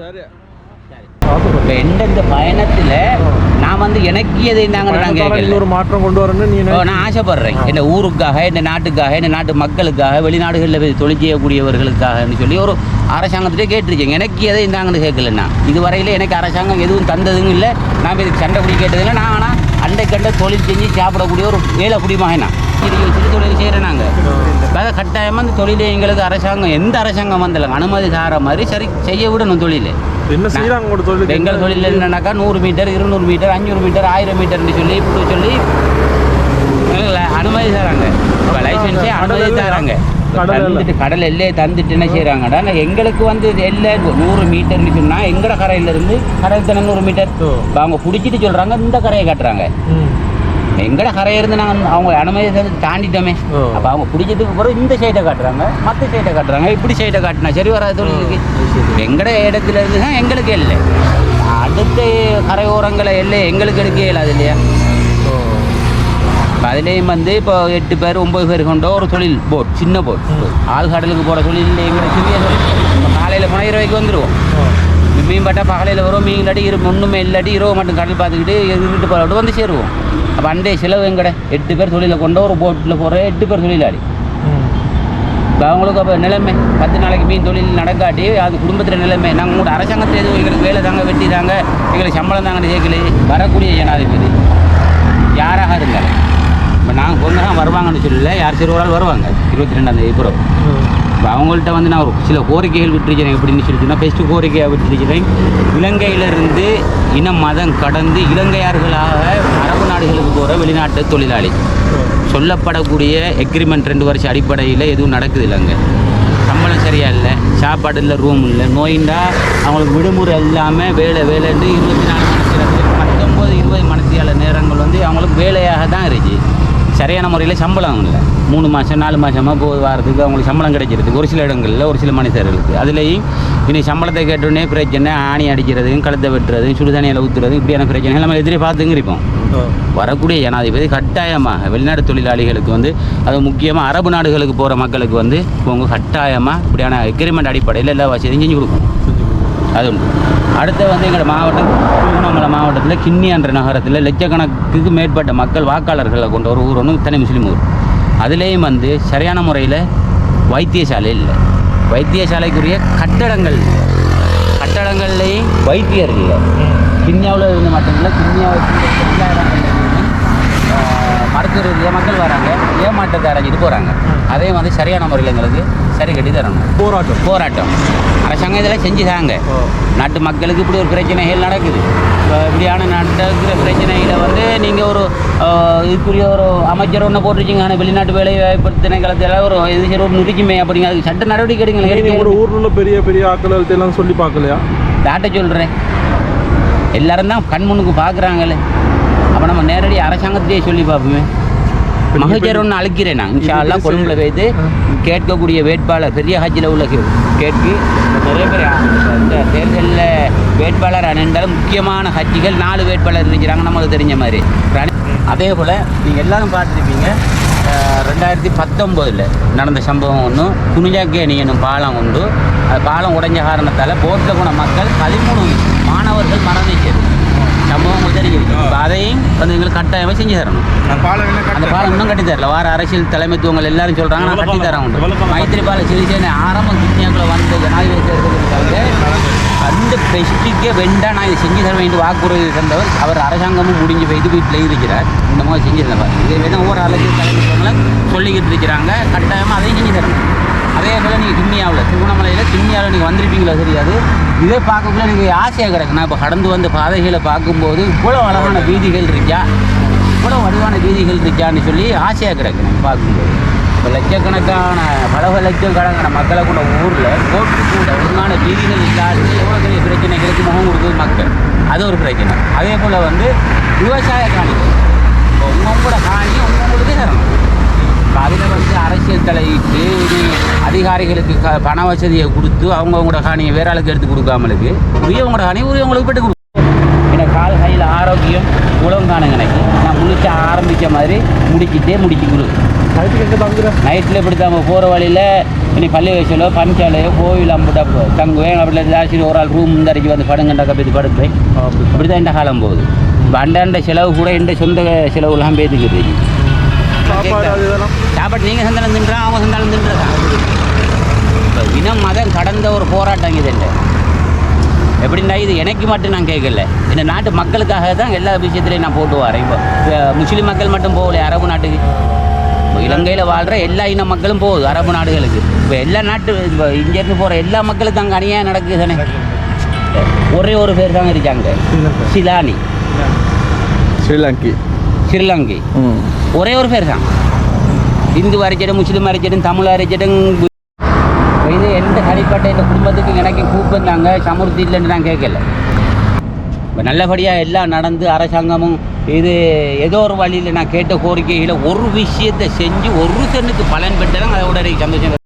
சரி. இப்போ எந்தெந்த பயணத்தில் நான் வந்து எனக்கு எதை நாங்கள் நான் கேட்கல. ஒரு மாற்றம் கொண்டு ஓ, நினை- நான் ஆசைப்படுறேன். இந்த ஊருக்காக இந்த நாட்டுக்காக இந்த நாட்டு மக்களுக்காக வெளிநாடுகளில் போய் தொழில் செய்யக்கூடியவர்களுக்காகன்னு சொல்லி ஒரு அரசாங்கத்திட்டே கேட்டிருக்கேன். எனக்கு எதை இந்தாங்கன்னு கேட்கலண்ணா இதுவரையில் எனக்கு அரசாங்கம் எதுவும் தந்ததும் இல்லை. நான் இதுக்கு சண்டை பிடி கேட்டதில்லை. நான் ஆனால் அண்டை கண்ட தொழில் செஞ்சு சாப்பிடக்கூடிய ஒரு ஏழை குடிமகனா இது சிறு தொழில் செய்கிறேன் நாங்கள் அதாவது கட்டாயமாக இந்த தொழிலை எங்களுக்கு அரசாங்கம் எந்த அரசாங்கம் வந்தாலும் அனுமதி தார மாதிரி சரி செய்ய விடணும் தொழில். எங்கள் தொழில் என்னன்னாக்கா நூறு மீட்டர் இருநூறு மீட்டர் அஞ்சூறு மீட்டர் ஆயிரம் மீட்டர்னு சொல்லி இப்படி சொல்லி அனுமதி தராங்க. இப்போ லைசன்ஸே அனுமதி தராங்க. தந்துட்டு கடல் எல்லையை தந்துட்டு என்ன செய்கிறாங்கடா எங்களுக்கு வந்து எல்லை நூறு மீட்டர்னு சொன்னால் எங்கட கரையிலேருந்து கடல் தானே நூறு மீட்டர். அவங்க பிடிச்சிட்டு சொல்கிறாங்க இந்த கரையை காட்டுறாங்க. எங்கட கரையிருந்து நாங்கள் அவங்க அனுமதி தாண்டிட்டோமே. அப்போ அவங்க பிடிச்சதுக்கு பிறகு இந்த சைட்டை காட்டுறாங்க மற்ற சைட்டை காட்டுறாங்க. இப்படி சைட்டை காட்டினா சரி வராது தொழிலுக்கு எங்கட இடத்துல இருந்து தான் எங்களுக்கு இல்லை அடுத்த கரையோரங்களை எல்லை எங்களுக்கு எடுக்க இயலாது இல்லையா? அதுலேயும் வந்து இப்போ எட்டு பேர் ஒம்பது பேர் கொண்ட ஒரு தொழில் போட் சின்ன போட். ஆழ்கடலுக்கு போகிற தொழில் எங்களுக்கு சிறிய தொழில். காலையில் போனால் இரவைக்கு வந்துடுவோம். மீன் பட்டா பகலையில் வரும் மீன் இல்லாட்டி இரு ஒன்றுமே இல்லாட்டி இரவு மட்டும் கடல் பார்த்துக்கிட்டு இருந்துட்டு போகிற வந்து சேருவோம். அப்போ அண்டே செலவு எங்கட? எட்டு பேர் தொழிலை கொண்ட ஒரு போட்டில் போகிற எட்டு பேர் தொழிலாளி. இப்போ அவங்களுக்கு அப்போ நிலைமை பத்து நாளைக்கு மீன் தொழில் நடக்காட்டி அது குடும்பத்தில் நிலைமை. நாங்கள் உங்களோட அரசாங்கத்தில் எதுவும் எங்களுக்கு வேலை தாங்க வெட்டி தாங்க எங்களுக்கு சம்பளம் தாங்கன்னு கேட்கல. வரக்கூடிய ஜனாதிபதி. யாராக இருந்தாலும் இப்போ நாங்கள் கொஞ்சம் தான் வருவாங்கன்னு சொல்லல யார் சிறுவரால் வருவாங்க. இருபத்தி ரெண்டாம் தேதி பிறகு. இப்போ அவங்கள்ட்ட வந்து நான் ஒரு சில கோரிக்கைகள் விட்டுருக்கிறேன். எப்படின்னு சொல்லி பெஸ்ட்டு கோரிக்கையாக விட்டுருக்கிறேன். இலங்கையிலிருந்து இனம் மதம் கடந்து இலங்கையார்களாக அரபு நாடுகளுக்கு போகிற வெளிநாட்டு தொழிலாளி. சொல்லப்படக்கூடிய எக்ரிமெண்ட் ரெண்டு வருஷம் அடிப்படையில் எதுவும் நடக்குது இல்லைங்க சம்பளம் சரியாக இல்லை சாப்பாடு இல்லை ரூம் இல்லை. நோயிண்டா அவங்களுக்கு விடுமுறை இல்லாமல் வேலை வேலைன்னு இருபத்தி நாலு மணி பத்தொம்போது இருபது மணி நேரங்கள் வந்து அவங்களுக்கு வேலை சரியான முறையில் சம்பளம் இல்லை மூணு மாதம் நாலு மாதமாக போய் வாரத்துக்கு அவங்களுக்கு சம்பளம் கிடைச்சிருக்கு ஒரு சில இடங்களில் ஒரு சில மனிதர்களுக்கு அதுலேயும் இனி சம்பளத்தை கேட்டோடனே பிரச்சனை ஆணி அடிக்கிறதையும் கழுத்தை வெட்டுறதையும் சுடுதண்ணியில் ஊற்றுறதும் இப்படியான பிரச்சனை நம்ம எதிரே பார்த்துங்க இருப்போம் ஓ. வரக்கூடிய ஜனாதிபதி கட்டாயமாக வெளிநாடு தொழிலாளிகளுக்கு வந்து அது முக்கியமாக அரபு நாடுகளுக்கு போகிற மக்களுக்கு வந்து இவங்க கட்டாயமாக இப்படியான எக்ரிமெண்ட் அடிப்படையில் எல்லா வசதியும் செஞ்சு கொடுக்கும். அது உண்டு. அடுத்து வந்து எங்கள் மாவட்டம் திருவண்ணாமலை மாவட்டத்தில் கிண்ணி என்ற நகரத்தில் லட்சக்கணக்குக்கு மேற்பட்ட மக்கள் வாக்காளர்களை கொண்ட ஒரு ஊர் ஒன்று தனி முஸ்லீம் ஊர். அதுலேயும் வந்து சரியான முறையில் வைத்தியசாலை இல்லை. வைத்தியசாலைக்குரிய கட்டடங்கள் இல்லை. கட்டடங்கள்லேயும் வைத்தியர் இல்லை. கிண்ணியாவில் இருந்து மட்டும் இல்லை கிண்ணியாவை எல்லா மருத்துவ ரீதியாக மக்கள் வராங்க ஏமாற்றத்தை அடைஞ்சிட்டு போகிறாங்க அதையும் வந்து சரியான முறையில் எங்களுக்கு சரி கட்டி தரணும். போராட்டம். போராட்டம். அரசாங்கம் இதெல்லாம் செஞ்சு தாங்க. நாட்டு மக்களுக்கு இப்படி ஒரு பிரச்சனைகள் நடக்குது. இப்போ இப்படியான நடக்கிற பிரச்சனைகளை வந்து நீங்கள் ஒரு இதுக்குரிய ஒரு அமைச்சர் ஒன்று போட்டிருக்கீங்க. ஆனால் வெளிநாட்டு வேலை வாய்ப்பு திணைக்களத்தில் ஒரு இது சரி ஒரு நிறுத்திக்குமே அப்படிங்க. அதுக்கு சட்ட நடவடிக்கை எடுங்க. ஒரு ஊர்ல பெரிய பெரிய எல்லாம் சொல்லி பார்க்கலையா? தாட்ட சொல்கிறேன் எல்லாரும் தான் கண் முன்னுக்கு பார்க்குறாங்களே. அப்போ நம்ம நேரடி அரசாங்கத்தையே சொல்லி பார்ப்போமே. இப்ப நீங்க மகஜர் போய்- ஒன்று அழைக்கிறேன் நான். இன்ஷா இப்ப அல்லாஹ் பேசி- கொழும்புல வைத்து கேட்கக்கூடிய வேட்பாளர் பெரிய ஹஜ்ஜில் உள்ள கேட்கு நிறைய பேர் இந்த தேர்தலில் வேட்பாளர் அணிந்தாலும் முக்கியமான ஹஜ்ஜிகள் நாலு வேட்பாளர் இருக்கிறாங்க நமக்கு தெரிஞ்ச மாதிரி. அதே போல் நீங்கள் எல்லாரும் பார்த்துருப்பீங்க ரெண்டாயிரத்தி பத்தொம்போதில் நடந்த சம்பவம் ஒன்று குனிஜாக்கேணி என்னும் பாலம் உண்டு. பாலம் உடைஞ்ச காரணத்தால் போட்டில் போன மக்கள் பதிமூணு மாணவர்கள் மரணிச்சது சம்பவம் உங்களுக்கு தெரிஞ்சிருக்கு இப்ப அதையும் வந்து எங்களுக்கு கட்டாயமாக செஞ்சு தரணும் அந்த பாலம் இன்னும் கட்டி தரல வார அரசியல் தலைமைத்துவங்கள் எல்லாரும் சொல்றாங்க நான் கட்டி தரேன் உண்டு மைத்திரிபால சிறிசேன ஆரம்பம் கிட்னியாக்குள்ள வந்து ஜனாதிபதி தேர்தலுக்காக அந்த பெஸ்டிக்கே வெண்டா நான் இதை செஞ்சு தருவேன் என்று வாக்குறுதி தந்தவர் அவர் அரசாங்கமும் முடிஞ்சு போயிட்டு வீட்டில் இருக்கிறார் இந்த மாதிரி செஞ்சு தருவார் இதை வேணும் ஒவ்வொரு அரசியல் தலைமைத்துவங்களும் சொல்லிக்கிட்டு இருக்கிறாங்க கட்டாயமாக அதையும் செஞ்சு தரணும் அதே போல் நீங்கள் கிண்ணியாவில் திருவண்ணாமலையில் கிண்ணியாவில் நீங்கள் வந்திருப்பீங்களா தெரியாது இதே பார்க்கக்குள்ள நீங்கள் ஆசையாக கிடக்கு. நான் இப்போ கடந்து வந்த பாதைகளை பார்க்கும்போது இவ்வளோ அழகான வீதிகள் இருக்கா? இவ்வளோ வலுவான வீதிகள் இருக்கான்னு சொல்லி ஆசையாக கிடக்கு பார்க்கும்போது. இப்போ லட்சக்கணக்கான பல லட்சம் கணக்கான மக்களை கூட ஊரில் கோட்டு கூட ஒழுங்கான வீதிகள் இல்லாது எவ்வளோ பெரிய பிரச்சனைகளுக்கு முகம் கொடுக்குது மக்கள். அது ஒரு பிரச்சனை. அதே போல் வந்து விவசாய காணிகள். இப்போ உங்களோட காணி உங்களுக்கு தரணும். அதில் வந்து அரசியல் தலையிட்டு இது அதிகாரிகளுக்கு க பண வசதியை கொடுத்து அவங்கவுங்களோட காணியை வேற ஆளுக்கு எடுத்து கொடுக்காமலுக்கு உரியவங்களோட காணியை உரியவங்களுக்கு போட்டு கொடுக்கும் எனக்கு கால் கையில் ஆரோக்கியம் உலகம் காணுங்க எனக்கு. நான் முழிச்ச ஆரம்பித்த மாதிரி முடிக்கிட்டே முடிச்சு கொடு. நைட்டுக்கு எங்கே தங்குற? நைட்டில் இப்படி தான் போகிற வழியில் இனி பள்ளி வயசிலோ பஞ்சாலையோ கோவில் அம்புட்டா தங்குவேன் அப்படி ஏதாச்சும் ஒரு ஆள் ரூம் முந்தரைக்கு வந்து படுங்கண்டா கப்பி படுப்பேன். அப்படி இப்படி தான் இந்த காலம் போகுது. இப்போ அண்டாண்ட செலவு கூட எந்த சொந்த செலவுலாம் பேத்துக்குது சாப்பாடு சாப்பாடு நீங்கள் சந்தானம் தின்றான் அவங்க சந்தானம் தின்றான் இப்போ இனம் மதம் கடந்த ஒரு போராட்டம் இது இல்லை. எப்படின்னா இது எனக்கு மட்டும் நான் கேட்கல. இந்த நாட்டு மக்களுக்காக தான் எல்லா விஷயத்துலையும் நான் போட்டு வரேன். இப்போ முஸ்லிம் மக்கள் மட்டும் போகல அரபு நாட்டுக்கு? இப்போ இலங்கையில் வாழ்கிற எல்லா இன மக்களும் போகுது அரபு நாடுகளுக்கு. இப்போ எல்லா நாட்டு இப்போ இங்கேருந்து போகிற எல்லா மக்களுக்கும் அங்கே அநியாயம் நடக்குது தானே ஒரே ஒரு பேர் தான் இருக்காங்க. சிலானி. ஸ்ரீலங்கி ஸ்ரீலங்கை ஒரே ஒரு பேர் தான். இந்து அரைச்சிடும் முஸ்லீம் அரைச்சிடும் தமிழ் அரைச்சிடும் இது எந்த தனிப்பட்ட இந்த குடும்பத்துக்கு எனக்கு கூப்பிட்டாங்க சமூர்த்தி இல்லைன்னு நான் கேட்கல. இப்போ நல்லபடியாக எல்லாம் நடந்து அரசாங்கமும் இது ஏதோ ஒரு வழியில் நான் கேட்ட கோரிக்கையில் ஒரு விஷயத்தை செஞ்சு ஒரு சென்னுக்கு பலன் பெற்றதான் அதோட எனக்கு சந்தோஷம்.